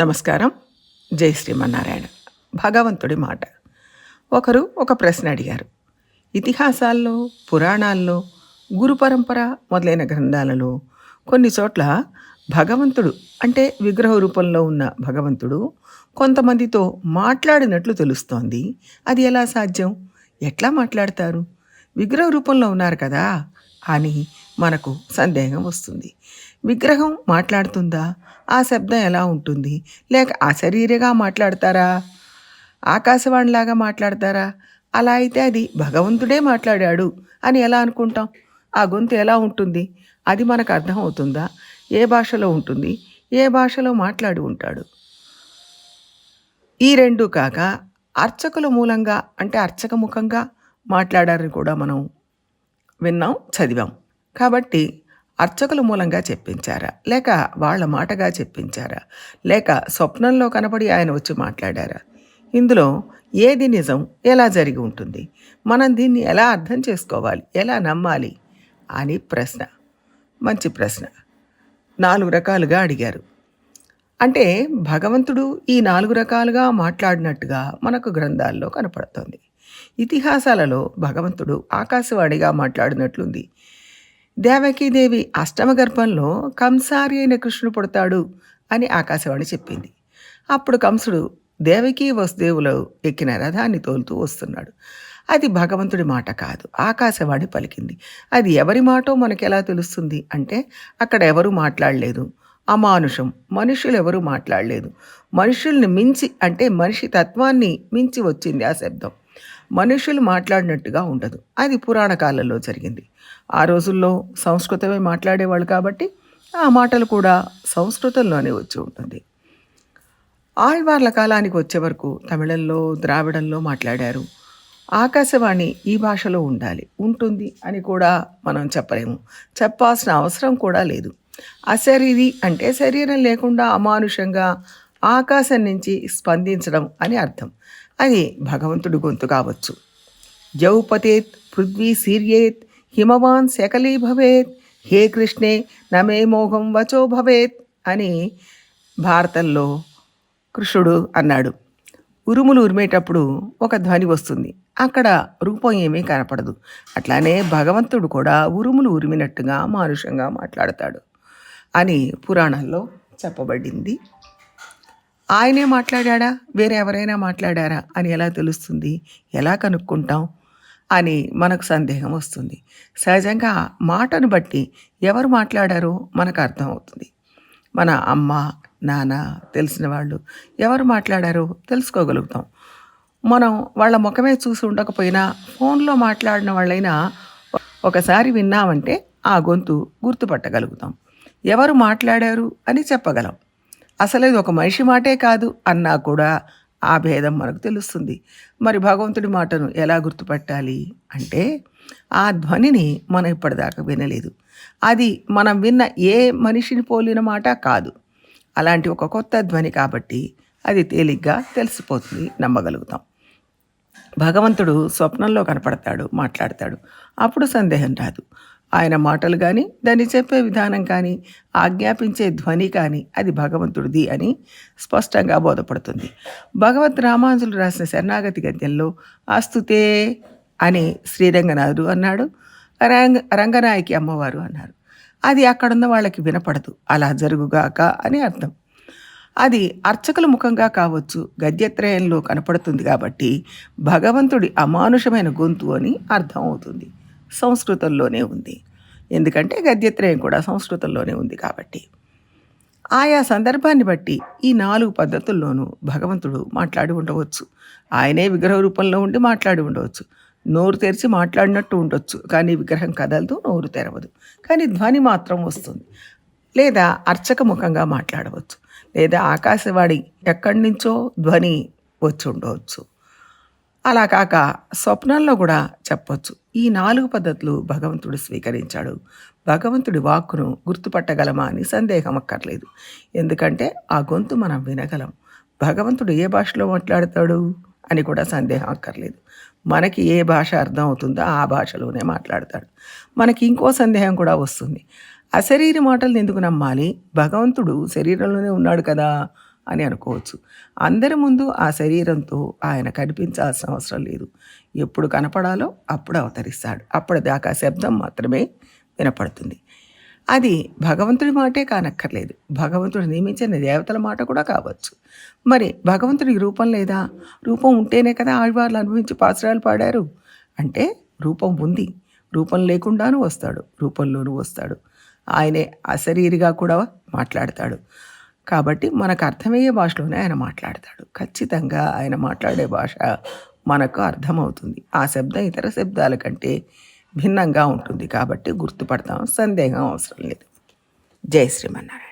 నమస్కారం. జై శ్రీమన్నారాయణ. భగవంతుడి మాట. ఒకరు ఒక ప్రశ్న అడిగారు. ఇతిహాసాల్లో పురాణాల్లో గురు పరంపర మొదలైన గ్రంథాలలో కొన్ని చోట్ల భగవంతుడు అంటే విగ్రహ రూపంలో ఉన్న భగవంతుడు కొంతమందితో మాట్లాడినట్లు తెలుస్తోంది. అది ఎలా సాధ్యం? ఎట్లా మాట్లాడతారు? విగ్రహ రూపంలో ఉన్నారు కదా అని మనకు సందేహం వస్తుంది. విగ్రహం మాట్లాడుతుందా? ఆ శబ్దం ఎలా ఉంటుంది? లేక అశరీరిగా మాట్లాడతారా? ఆకాశవాణిలాగా మాట్లాడతారా? అలా అయితే అది భగవంతుడే మాట్లాడాడు అని ఎలా అనుకుంటాం? ఆ గొంతు ఎలా ఉంటుంది? అది మనకు అర్థం అవుతుందా? ఏ భాషలో ఉంటుంది? ఏ భాషలో మాట్లాడి ఉంటాడు? ఈ రెండు కాక అర్చకుల మూలంగా అంటే అర్చక ముఖంగా మాట్లాడారని కూడా మనం విన్నాం చదివాం. కాబట్టి అర్చకుల మూలంగా చెప్పించారా? లేక వాళ్ళ మాటగా చెప్పించారా? లేక స్వప్నంలో కనపడి ఆయన వచ్చి మాట్లాడారా? ఇందులో ఏది నిజం ఎలా జరిగి ఉంటుంది? మనం దీన్ని ఎలా అర్థం చేసుకోవాలి? ఎలా నమ్మాలి? అని ప్రశ్న. మంచి ప్రశ్న. నాలుగు రకాలుగా అడిగారు. అంటే భగవంతుడు ఈ నాలుగు రకాలుగా మాట్లాడినట్టుగా మనకు గ్రంథాల్లో కనపడుతోంది. ఇతిహాసాలలో భగవంతుడు ఆకాశవాణిగా మాట్లాడినట్లుంది. దేవకీదేవి అష్టమ గర్భంలో కంసారి అయిన కృష్ణుడు పుడతాడు అని ఆకాశవాణి చెప్పింది. అప్పుడు కంసుడు దేవకీ వసుదేవులు ఎక్కిన రథాన్ని తోలుతూ వస్తున్నాడు. అది భగవంతుడి మాట కాదు ఆకాశవాణి పలికింది. అది ఎవరి మాటో మనకెలా తెలుస్తుంది అంటే అక్కడ ఎవరు మాట్లాడలేదు. అమానుషం మనుషులు ఎవరు మాట్లాడలేదు. మనుషుల్ని మించి అంటే మనిషి తత్వాన్ని మించి వచ్చింది ఆ శబ్దం. మనుషులు మాట్లాడినట్టుగా ఉండదు. అది పురాణ కాలంలో జరిగింది. ఆ రోజుల్లో సంస్కృతమే మాట్లాడేవాళ్ళు కాబట్టి ఆ మాటలు కూడా సంస్కృతంలోనే వచ్చి ఉంటుంది. ఆళ్వార్ల కాలానికి వచ్చే వరకు తమిళంలో ద్రావిడంలో మాట్లాడారు. ఆకాశవాణి ఈ భాషలో ఉండాలి ఉంటుంది అని కూడా మనం చెప్పలేము. చెప్పాల్సిన అవసరం కూడా లేదు. అశరీరి అంటే శరీరం లేకుండా అమానుషంగా ఆకాశం నుంచి స్పందించడం అని అర్థం. అది భగవంతుడి గొంతు కావచ్చు. జౌపతేత్ పృథ్వీ సీర్యేత్ హిమవాన్ శకలీ భవేత్ హే కృష్ణే నమే మోహం వచో భవేత్ అని భారతంలో కృష్ణుడు అన్నాడు. ఉరుములు ఉరిమేటప్పుడు ఒక ధ్వని వస్తుంది. అక్కడ రూపం ఏమీ కనపడదు. అట్లానే భగవంతుడు కూడా ఉరుములు ఉరిమినట్టుగా మానుషంగా మాట్లాడతాడు అని పురాణాల్లో చెప్పబడింది. ఆయనే మాట్లాడా వేరే ఎవరైనా మాట్లాడారా? అని ఎలా తెలుస్తుంది? ఎలా కనుక్కుంటాం? అని మనకు సందేహం వస్తుంది. సహజంగా మాటను బట్టి ఎవరు మాట్లాడారో మనకు అర్థమవుతుంది. మన అమ్మ నాన్న తెలిసిన వాళ్ళు ఎవరు మాట్లాడారో తెలుసుకోగలుగుతాం. మనం వాళ్ళ ముఖమే చూసి ఉండకపోయినా ఫోన్లో మాట్లాడిన వాళ్ళైనా ఒకసారి విన్నామంటే ఆ గొంతు గుర్తుపట్టగలుగుతాం. ఎవరు మాట్లాడారు అని చెప్పగలం. అసలు ఇది ఒక మనిషి మాటే కాదు అన్నా కూడా ఆ భేదం మనకు తెలుస్తుంది. మరి భగవంతుడి మాటను ఎలా గుర్తుపట్టాలి అంటే ఆ ధ్వనిని మనం ఇప్పటిదాకా వినలేదు. అది మనం విన్న ఏ మనిషిని పోలిన మాట కాదు. అలాంటి ఒక కొత్త ధ్వని కాబట్టి అది తేలిగ్గా తెలిసిపోతుంది నమ్మగలుగుతాం. భగవంతుడు స్వప్నంలో కనపడతాడు మాట్లాడతాడు. అప్పుడు సందేహం రాదు. ఆయన మాటలు కానీ దాన్ని చెప్పే విధానం కానీ ఆజ్ఞాపించే ధ్వని కానీ అది భగవంతుడిది అని స్పష్టంగా బోధపడుతుంది. భగవత్ రామానుజులు రాసిన శరణాగతి గద్యంలో ఆస్తుతే అని శ్రీరంగనాథుడు అన్నాడు రంగ రంగనాయకి అమ్మవారు అన్నారు. అది అక్కడున్న వాళ్ళకి వినపడదు అలా జరుగుగాక అని అర్థం. అది అర్చకుల ముఖంగా కావచ్చు గద్యత్రయంలో కనపడుతుంది కాబట్టి భగవంతుడి అమానుషమైన గొంతు అని అర్థం అవుతుంది. సంస్కృతంలోనే ఉంది. ఎందుకంటే గద్యత్రయం కూడా సంస్కృతంలోనే ఉంది కాబట్టి. ఆయా సందర్భాన్ని బట్టి ఈ నాలుగు పద్ధతుల్లోనూ భగవంతుడు మాట్లాడి ఉండవచ్చు. ఆయనే విగ్రహ రూపంలో ఉండి మాట్లాడి ఉండవచ్చు. నోరు తెరిచి మాట్లాడినట్టు ఉండొచ్చు. కానీ విగ్రహం కదలదు నోరు తెరవదు. కానీ ధ్వని మాత్రం వస్తుంది. లేదా అర్చక ముఖంగా మాట్లాడవచ్చు. లేదా ఆకాశవాణి ఎక్కడి నుంచో ధ్వని వచ్చి ఉండవచ్చు. అలా కాక స్వప్నంలో కూడా చెప్పొచ్చు. ఈ నాలుగు పద్ధతులు భగవంతుడు స్వీకరించాడు. భగవంతుడి వాక్కును గుర్తుపట్టగలమా అని సందేహం అక్కర్లేదు. ఎందుకంటే ఆ గొంతు మనం వినగలం. భగవంతుడు ఏ భాషలో మాట్లాడతాడు అని కూడా సందేహం అక్కర్లేదు. మనకి ఏ భాష అర్థం అవుతుందో ఆ భాషలోనే మాట్లాడతాడు. మనకి ఇంకో సందేహం కూడా వస్తుంది. అశరీర మాటలు ఎందుకు నమ్మాలి? భగవంతుడు శరీరంలోనే ఉన్నాడు కదా. అని అనుకోవచ్చు. అందరి ముందు ఆ శరీరంతో ఆయన కనిపించాల్సిన అవసరం లేదు. ఎప్పుడు కనపడాలో అప్పుడు అవతరిస్తాడు. అప్పటిదాకా శబ్దం మాత్రమే వినపడుతుంది. అది భగవంతుడి మాటే కానక్కర్లేదు. భగవంతుడు నియమించిన దేవతల మాట కూడా కావచ్చు. మరి భగవంతుడికి రూపం లేదా? రూపం ఉంటేనే కదా ఆళ్వార్లు అనుభవించి పాసురాలు పాడారు? అంటే రూపం ఉంది. రూపం లేకుండానూ వస్తాడు. రూపంలోనూ వస్తాడు. ఆయనే అశరీరిగా కూడా మాట్లాడతాడు. కాబట్టి మనకు అర్థమయ్యే భాషలోనే ఆయన మాట్లాడతాడు. ఖచ్చితంగా ఆయన మాట్లాడే భాష మనకు అర్థమవుతుంది. ఆ శబ్దం ఇతర శబ్దాల కంటే భిన్నంగా ఉంటుంది కాబట్టి గుర్తుపడతాం సందేహం అవసరం లేదు. జై శ్రీమన్నారాయణ.